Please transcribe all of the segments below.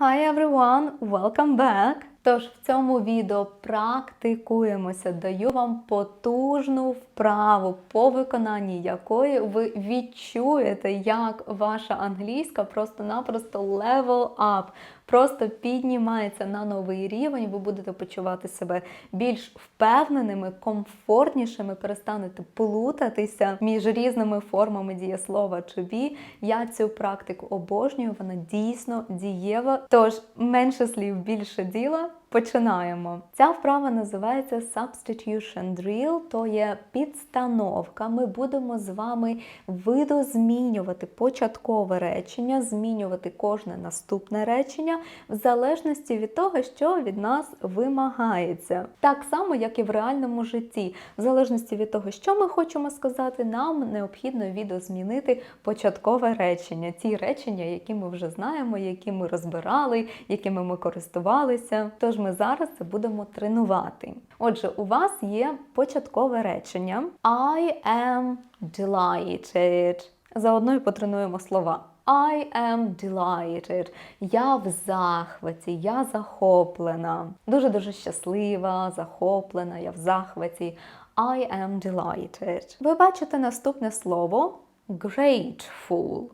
Hi everyone, welcome back! Тож в цьому відео практикуємося, даю вам потужну вправу, по виконанні якої ви відчуєте, як ваша англійська просто-напросто level up, просто піднімається на новий рівень. Ви будете почувати себе більш впевненими, комфортнішими, перестанете плутатися між різними формами дієслова чи be. Я цю практику обожнюю, вона дійсно дієва. Тож менше слів, більше діла. Починаємо. Ця вправа називається Substitution Drill, то є підстановка. Ми будемо з вами видозмінювати початкове речення, змінювати кожне наступне речення в залежності від того, що від нас вимагається. Так само, як і в реальному житті. В залежності від того, що ми хочемо сказати, нам необхідно відозмінити початкове речення. Ті речення, які ми вже знаємо, які ми розбирали, якими ми користувалися. Тож ми зараз це будемо тренувати. Отже, у вас є початкове речення I am delighted. Заодно і потренуємо слова. I am delighted. Я в захваті, я захоплена. Дуже-дуже щаслива, захоплена, я в захваті. I am delighted. Ви бачите наступне слово grateful.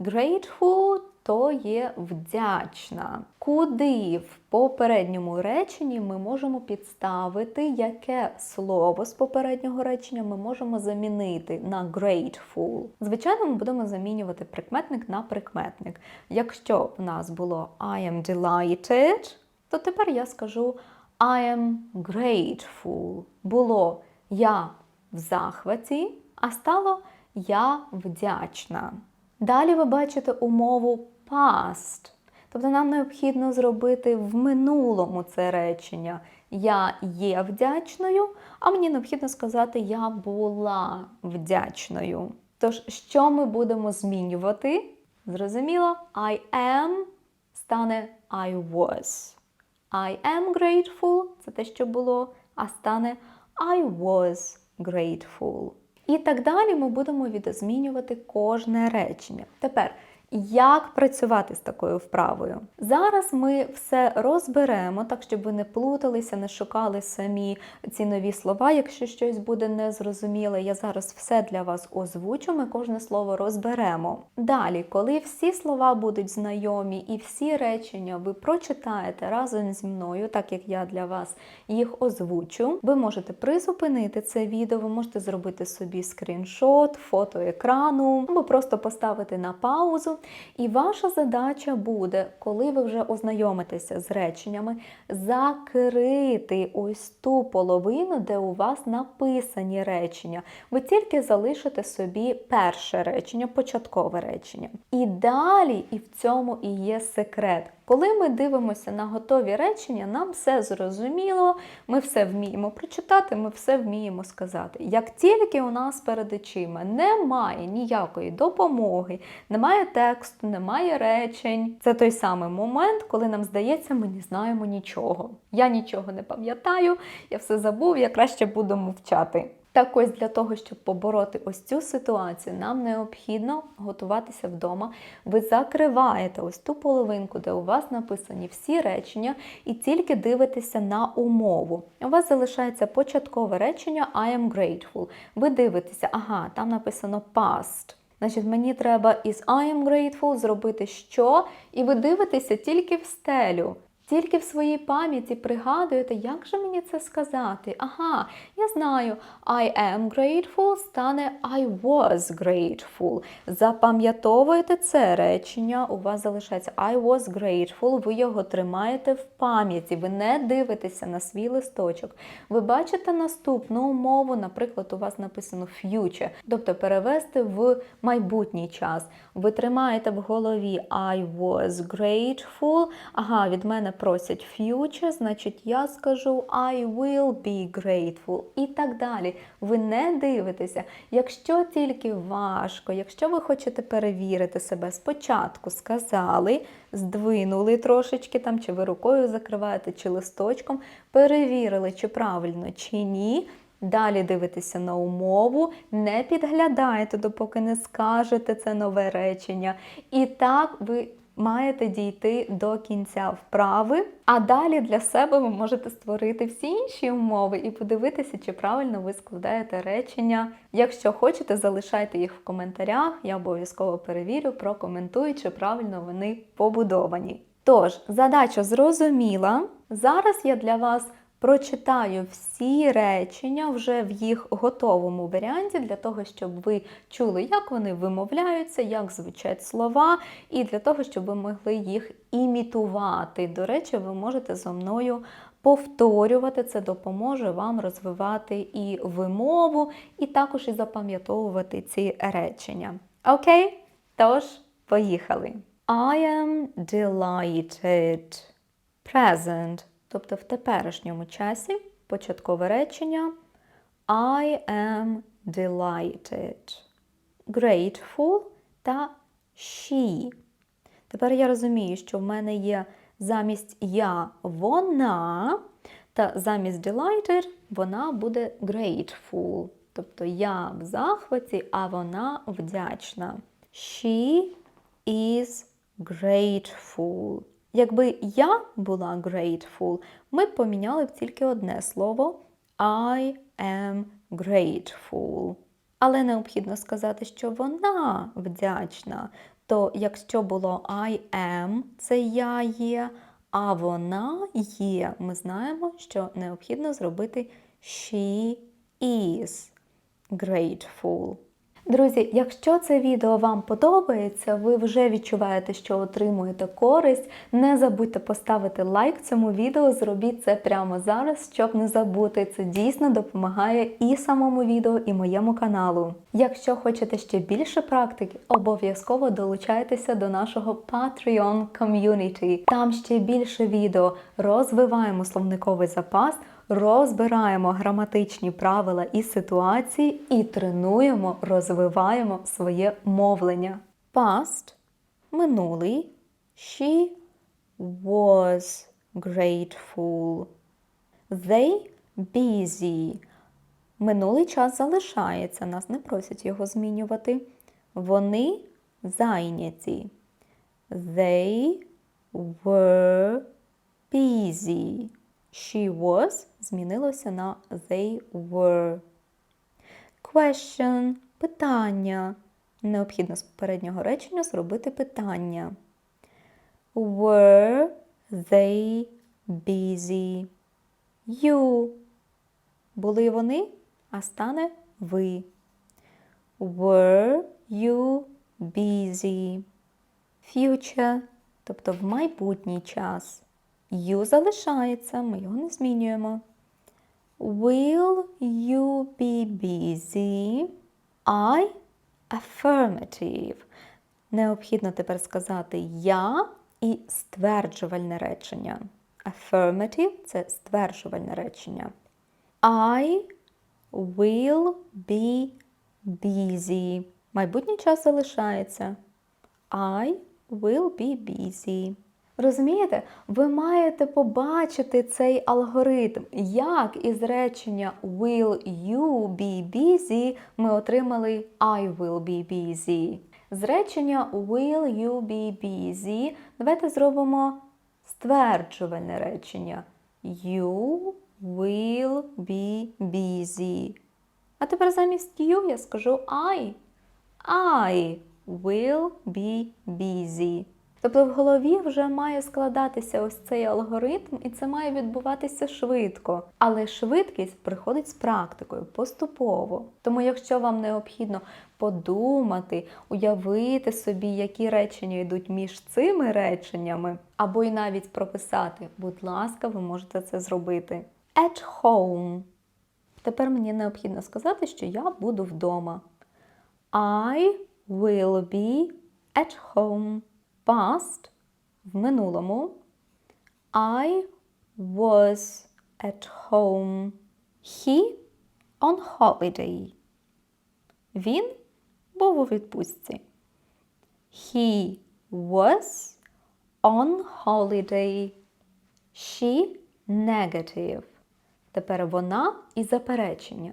Grateful то є вдячна. Куди в попередньому реченні ми можемо підставити яке слово з попереднього речення ми можемо замінити на grateful? Звичайно, ми будемо замінювати прикметник на прикметник. Якщо в нас було I am delighted, то тепер я скажу I am grateful. Було я в захваті, а стало я вдячна. Далі ви бачите умову past. Тобто нам необхідно зробити в минулому це речення. Я є вдячною, а мені необхідно сказати Я була вдячною. Тож, що ми будемо змінювати? Зрозуміло, I am стане I was. I am grateful це те, що було, а стане I was grateful. І так далі ми будемо відозмінювати кожне речення. Тепер, як працювати з такою вправою? Зараз ми все розберемо, так щоб ви не плуталися, не шукали самі ці нові слова. Якщо щось буде незрозуміле, я зараз все для вас озвучу, ми кожне слово розберемо. Далі, коли всі слова будуть знайомі і всі речення ви прочитаєте разом зі мною, так як я для вас їх озвучу, ви можете призупинити це відео, ви можете зробити собі скріншот, фото екрану, або просто поставити на паузу. І ваша задача буде, коли ви вже ознайомитеся з реченнями, закрити ось ту половину, де у вас написані речення. Ви тільки залишите собі перше речення, початкове речення. І далі, і в цьому і є секрет. Коли ми дивимося на готові речення, нам все зрозуміло, ми все вміємо прочитати, ми все вміємо сказати. Як тільки у нас перед очима немає ніякої допомоги, немає тексту, немає речень, це той самий момент, коли нам здається, ми не знаємо нічого. Я нічого не пам'ятаю, я все забув, я краще буду мовчати. Так ось для того, щоб побороти ось цю ситуацію, нам необхідно готуватися вдома. Ви закриваєте ось ту половинку, де у вас написані всі речення, і тільки дивитеся на умову. У вас залишається початкове речення I am grateful. Ви дивитеся, ага, там написано past. Значить, мені треба із I am grateful зробити що? І ви дивитеся тільки в стелю. Тільки в своїй пам'яті пригадуєте, як же мені це сказати? Ага, я знаю, I am grateful стане I was grateful. Запам'ятовуєте це речення, у вас залишається I was grateful, ви його тримаєте в пам'яті, ви не дивитеся на свій листочок. Ви бачите наступну умову, наприклад, у вас написано future, тобто перевести в майбутній час. Ви тримаєте в голові I was grateful. Ага, від мене просять future, значить я скажу I will be grateful і так далі. Ви не дивитеся. Якщо тільки важко, якщо ви хочете перевірити себе, спочатку сказали, здвинули трошечки там, чи ви рукою закриваєте, чи листочком, перевірили, чи правильно, чи ні. Далі дивитеся на умову, не підглядаєте, допоки не скажете це нове речення. І так ви маєте дійти до кінця вправи, а далі для себе ви можете створити всі інші умови і подивитися, чи правильно ви складаєте речення. Якщо хочете, залишайте їх в коментарях. Я обов'язково перевірю, прокоментую, чи правильно вони побудовані. Тож, задача зрозуміла. Зараз я для вас прочитаю всі речення вже в їх готовому варіанті, для того, щоб ви чули, як вони вимовляються, як звучать слова, і для того, щоб ви могли їх імітувати. До речі, ви можете зо мною повторювати. Це допоможе вам розвивати і вимову, і також і запам'ятовувати ці речення. Окей? Тож, поїхали. I am delighted. Present, тобто в теперішньому часі початкове речення I am delighted. Grateful та she. Тепер я розумію, що в мене є замість я вона, та замість delighted вона буде grateful. Тобто я в захваті, а вона вдячна. She is grateful. Якби я була grateful, ми б поміняли б тільки одне слово I am grateful. Але необхідно сказати, що вона вдячна. То якщо було I am, це я є, а вона є, ми знаємо, що необхідно зробити she is grateful. Друзі, якщо це відео вам подобається, ви вже відчуваєте, що отримуєте користь. Не забудьте поставити лайк цьому відео, зробіть це прямо зараз, щоб не забути. Це дійсно допомагає і самому відео, і моєму каналу. Якщо хочете ще більше практики, обов'язково долучайтеся до нашого Patreon ком'юніті. Там ще більше відео розвиваємо словниковий запас розбираємо граматичні правила і ситуації і тренуємо, розвиваємо своє мовлення. Past – минулий. She was grateful. They busy. Минулий час залишається, нас не просять його змінювати. Вони зайняті. They were busy. She was змінилося на they were. Question питання. Необхідно з попереднього речення зробити питання. Were they busy? You. Були вони, а стане ви. Were you busy? Future, тобто в майбутній час. You залишається, ми його не змінюємо. Will you be busy? I affirmative. Необхідно тепер сказати я і стверджувальне речення. Affirmative – це стверджувальне речення. I will be busy. Майбутній час залишається. I will be busy. Розумієте, ви маєте побачити цей алгоритм, як із речення Will you be busy ми отримали I will be busy. З речення Will you be busy давайте зробимо стверджувальне речення. You will be busy. А тепер замість you я скажу I. I will be busy. Тобто в голові вже має складатися ось цей алгоритм, і це має відбуватися швидко. Але швидкість приходить з практикою поступово. Тому, якщо вам необхідно подумати, уявити собі, які речення йдуть між цими реченнями, або й навіть прописати, будь ласка, ви можете це зробити. At home. Тепер мені необхідно сказати, що я буду вдома. I will be at home past в минулому. I was at home. He on holiday. Він був у відпустці. He was on holiday. She negative. Тепер вона і заперечення.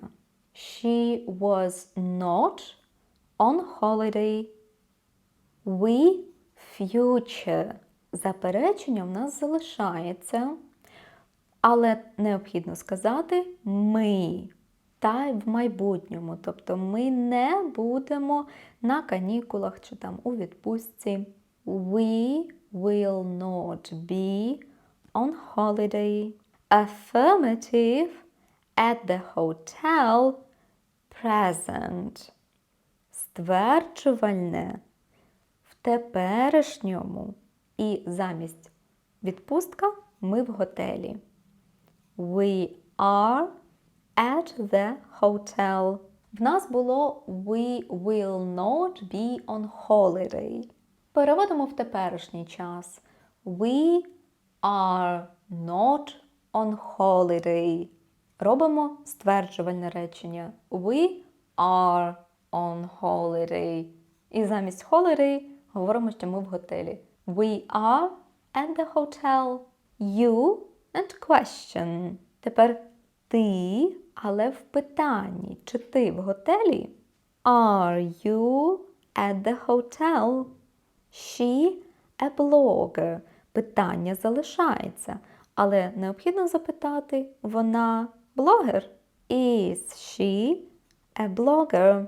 She was not on holiday. We future. Заперечення в нас залишається, але необхідно сказати ми та в майбутньому. Тобто ми не будемо на канікулах чи там у відпустці. We will not be on holiday. Affirmative at the hotel present. Стверджувальне теперішньому і замість відпустка ми в готелі. We are at the hotel. В нас було We will not be on holiday. Переводимо в теперішній час. We are not on holiday. Робимо стверджувальне речення. We are on holiday. І замість holiday говоримо, що ми в готелі. We are at the hotel. You and question. Тепер ти, але в питанні. Чи ти в готелі? Are you at the hotel? She a blogger. Питання залишається. Але необхідно запитати, вона блогер? Is she a blogger?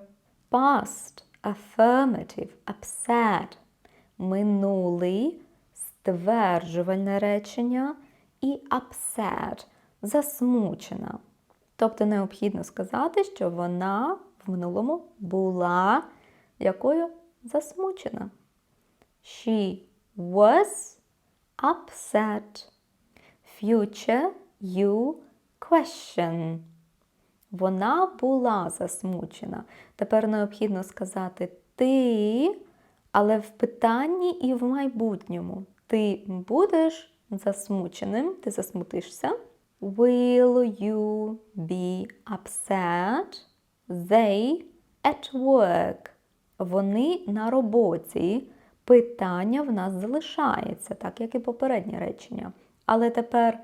Past, affirmative, upset. Минулий стверджувальне речення і upset засмучена. Тобто необхідно сказати, що вона в минулому була якою засмучена. She was upset. Future you question. Вона була засмучена. Тепер необхідно сказати ти, але в питанні і в майбутньому. Ти будеш засмученим, ти засмутишся. Will you be upset? They at work. Вони на роботі. Питання в нас залишається, так як і попереднє речення. Але тепер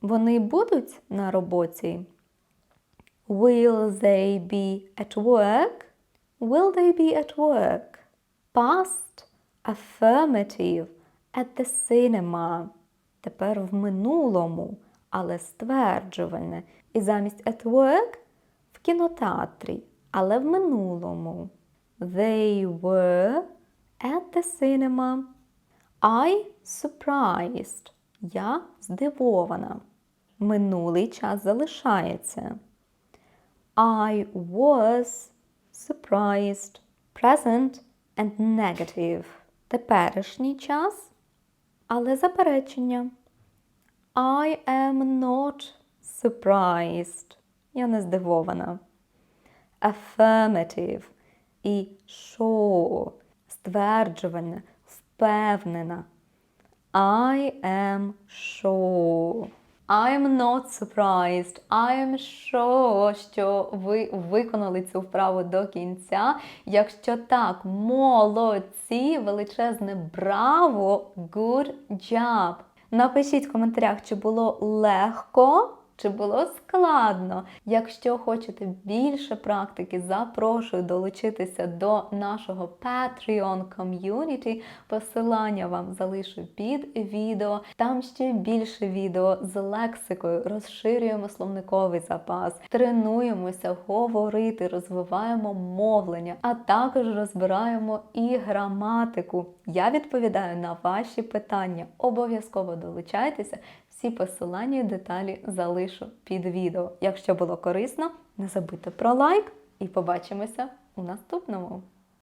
вони будуть на роботі. Will they be at work? Will they be at work? Past affirmative at the cinema. Тепер в минулому, але стверджувальне. І замість at work в кінотеатрі, але в минулому. They were at the cinema. I surprised. Я здивована. Минулий час залишається. I was surprised. Present and negative. Теперішній час, але заперечення. I am not surprised. Я не здивована. Affirmative і sure. Стверджувальне, впевнена. I am sure. I am not surprised. I am sure, що ви виконали цю вправу до кінця. Якщо так, молодці, величезне браво, good job. Напишіть в коментарях, чи було легко. Чи було складно? Якщо хочете більше практики, запрошую долучитися до нашого Patreon ком'юніті. Посилання вам залишу під відео. Там ще більше відео з лексикою, розширюємо словниковий запас, тренуємося говорити, розвиваємо мовлення, а також розбираємо і граматику. Я відповідаю на ваші питання. Обов'язково долучайтеся. Всі посилання і деталі залишу під відео. Якщо було корисно, не забудьте про лайк і побачимося у наступному.